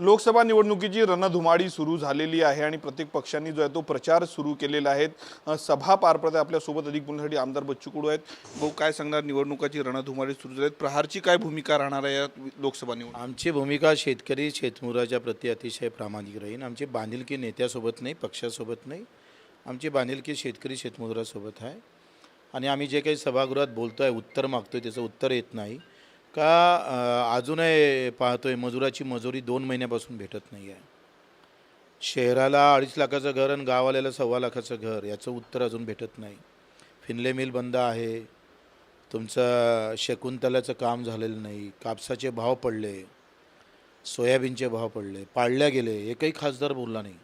लोकसभा निवडणुकीची रणधुमाडी सुरू झालेली आहे आणि प्रत्येक पक्षांनी जो आहे तो प्रचार सुरू केलेला आहे. सभा पार पडते आपल्यासोबत अधिक बोलण्यासाठी आमदार बच्चू कडू आहेत. भाऊ काय सांगणार? निवडणुकाची रणधुमाडी सुरू झाली. प्रहारची काय भूमिका राहणार आहे या लोकसभा निवडणूक आमची भूमिका शेतकरी शेतमुराच्या प्रती अतिशय प्रामाणिक राहील. आमची बांधिलकी नेत्यासोबत नाही पक्षासोबत नाही. आमची बांधिलकी शेतकरी शेतमजुरासोबत आहे. आणि आम्ही जे काही सभागृहात बोलतो आहे उत्तर मागतो आहे त्याचं उत्तर येत नाही. का अजूनही पाहतो आहे मजुराची मजुरी दोन महिन्यापासून भेटत नाही आहे शहराला अडीच लाखाचं घर आणि गावाल्याला सव्वा लाखाचं घर याचं उत्तर अजून भेटत नाही. फिनले मिल बंद आहे. तुमचं शकुंतलाचं काम झालेलं नाही. कापसाचे भाव पडले. सोयाबीनचे भाव पडले. पाळल्या गेले. एकही खासदार बोलला नाही.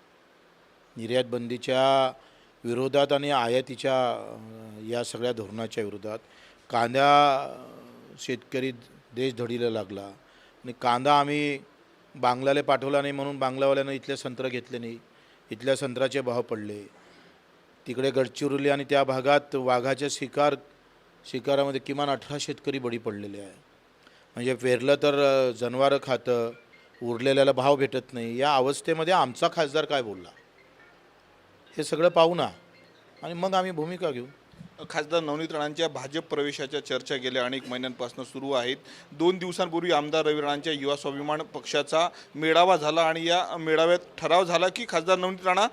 निर्यात बंदीच्या विरोधात आणि आयातीच्या या सगळ्या धोरणाच्या विरोधात कांदा शेतकरी देश धडीला लागला. आणि कांदा आम्ही बांगलाला पाठवला नाही म्हणून बांगलावाल्यानं इथले संत्र घेतले नाही. इथल्या संत्र्याचे भाव पडले. तिकडे गडचिरोली आणि त्या भागात वाघाच्या शिकार शिकारामध्ये किमान अठरा शेतकरी बळी पडलेले आहे. म्हणजे पेरलं तर जनावरं खातं उरलेल्याला भाव भेटत नाही. या अवस्थेमध्ये आमचा खासदार काय बोलला? हे सगळं पाहू ना. आणि मग आम्ही भूमिका घेऊ. खासदार नवनीत राणांच्या भाजप प्रवेशाच्या चर्चा गेल्या अनेक महिन्यांपासून सुरू आहेत. दोन दिवसांपूर्वी आमदार रवी राणांच्या युवा स्वाभिमान पक्षाचा मेळावा झाला आणि या मेळाव्यात ठराव झाला की खासदार नवनीत राणा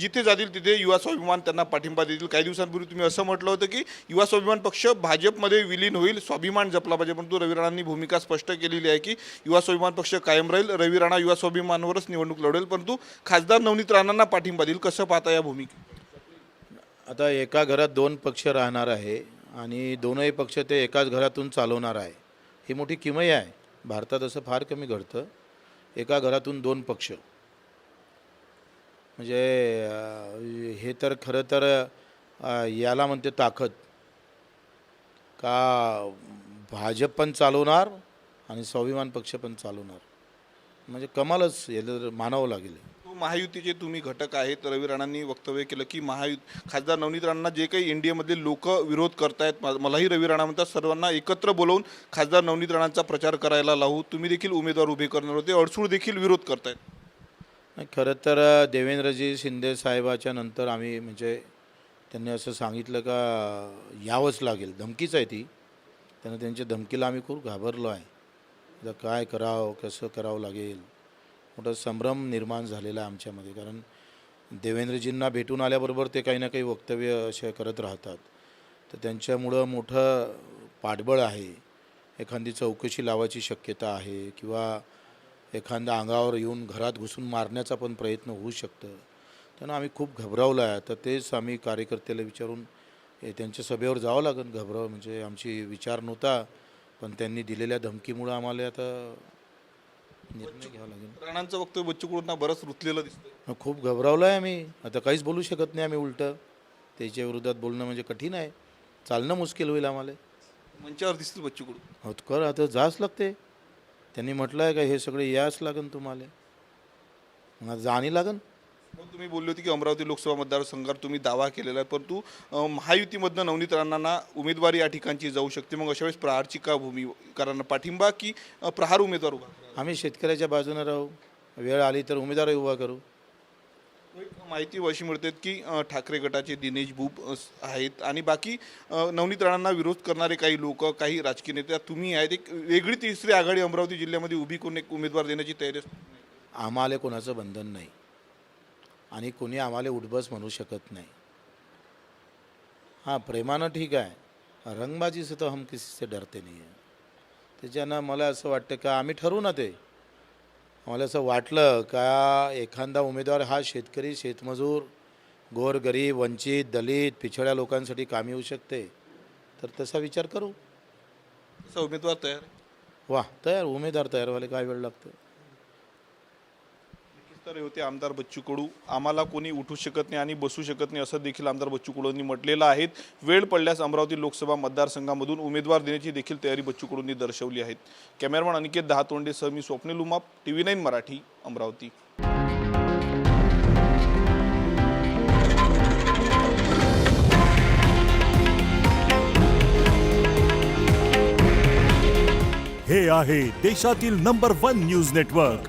जिथे जातील तिथे युवा स्वाभिमान त्यांना पाठिंबा देतील. काही दिवसांपूर्वी तुम्ही असं म्हटलं होतं की युवा स्वाभिमान पक्ष भाजपमध्ये विलीन होईल स्वाभिमान जपला पाहिजे. परंतु रवी राणांनी भूमिका स्पष्ट केलेली आहे की युवा स्वाभिमान पक्ष कायम राहील रवी राणा युवा स्वाभिमानवरच निवडणूक लढेल परंतु खासदार नवनीत राणांना पाठिंबा देईल. कसं पाहता या भूमिकेत? आता एका घरात दोन पक्ष राहणार आहे आणि दोनही पक्ष ते एकाच घरातून चालवणार आहे. ही मोठी किमई आहे. भारतात असं फार कमी घडतं. एका घरातून दोन पक्ष. म्हणजे हे तर खरं तर याला म्हणते ताकद. का भाजप पण चालवणार आणि स्वाभिमान पक्ष पण चालवणार. म्हणजे कमालच याला तर मानावं लागेल. महायुतीचे तुम्ही घटक आहेत. रवी राणांनी वक्तव्य केलं की महायुत खासदार नवनीत राणांना जे काही एनडीएमधले लोक विरोध करतायत मा- मलाही रवी राणा म्हणतात सर्वांना एकत्र बोलवून खासदार नवनीत राणांचा प्रचार करायला लावू. तुम्ही देखील उमेदवार उभे करणार होते अडसूळ देखील विरोध करतायत. खरं तर देवेंद्रजी शिंदे साहेबाच्या नंतर आम्ही म्हणजे त्यांनी असं सांगितलं का यावंच लागेल. धमकीच आहे ती. त्यांना त्यांच्या धमकीला आम्ही खूप घाबरलो आहे. आता काय करावं कसं करावं लागेल? मोठा संभ्रम निर्माण झालेला आहे आमच्यामध्ये. कारण देवेंद्रजींना भेटून आल्याबरोबर ते काही ना काही वक्तव्य असे करत राहतात. तर त्यांच्यामुळं मोठं पाठबळ आहे. एखादी चौकशी लावायची शक्यता आहे किंवा एखाद्या अंगावर येऊन घरात घुसून मारण्याचा पण प्रयत्न होऊ शकतं. त्यांना आम्ही खूप घबरावलं आहे. तर तेच आम्ही कार्यकर्त्याला विचारून त्यांच्या सभेवर जावं लागेल. घबराव म्हणजे आमची विचार नव्हता. पण त्यांनी दिलेल्या धमकीमुळं आम्हाला आता निर्णय घ्यावा लागेल. राणांचं वक्तव्य बच्चू कडूंना बरंच रुचलेलं दिसतंय. मग खूप घबरावलो आहे आम्ही. आता काहीच बोलू शकत नाही आम्ही उलटं. त्याच्या विरोधात बोलणं म्हणजे कठीण आहे. चालणं मुश्किल होईल आम्हाला. मंचावर दिसतील बच्चू कडू हो कर आता जाच लागते. त्यांनी म्हटलं आहे का हे सगळे याच लागन तुम्हाला. मग आता जाणी लागन. मग तुम्ही बोलले होते की अमरावती लोकसभा मतदारसंघात तुम्ही दावा केलेला आहे परंतु अ, महायुतीमधनं नवनीत राणांना उमेदवारी या ठिकाणची जाऊ शकते. मग अशा वेळेस प्रहारची का भूमी कारण पाठिंबा की अ, प्रहार उमेदवार उभा आम्ही शेतकऱ्याच्या बाजूने राहू. वेळ आली तर उमेदवार उभा करू. माहिती अशी मिळते की अ, ठाकरे गटाचे दिनेश अ, स- आहेत. आणि बाकी अ, नवनीत राणांना विरोध करणारे काही लोक काही राजकीय नेते तुम्ही आहेत. एक वेगळी तिसरी आघाडी अमरावती जिल्ह्यामध्ये उभी करून एक उमेदवार देण्याची तयारी असते. आम्हाला कोणाचं बंधन नाही. आणि कोणी आम्हाला उठबस म्हणू शकत नाही. हां प्रेमानं ठीक आहे. रंगबाजी से तो हम किसी से डरते नहीं आहे. त्याच्यानं मला असं वाटतं का आम्ही ठरवू ना ते. मला असं वाटलं का एखादा उमेदवार हा शेतकरी शेतमजूर गोरगरीब वंचित दलित पिछड्या लोकांसाठी कामी येऊ शकते. तर तसा विचार करू. असा उमेदवार तयार. वा तयार उमेदवार तयार व्हायला काय वेळ लागतो? तर हे होते आमदार बच्चू कडू. आम्हाला कोणी उठू शकत नाही आणि बसू शकत नाही असं देखील आमदार बच्चू कडूंनी म्हटलेलं आहे. वेळ पडल्यास अमरावती लोकसभा मतदारसंघामधून उमेदवार देण्याची देखील तयारी बच्चू कडूंनी दर्शवली आहे. कॅमेरामॅन अनिकेत दहातोंडेसह मी Swapnil Umap T V nine Marathi Amravati. हे आहे देशातील नंबर वन न्यूज नेटवर्क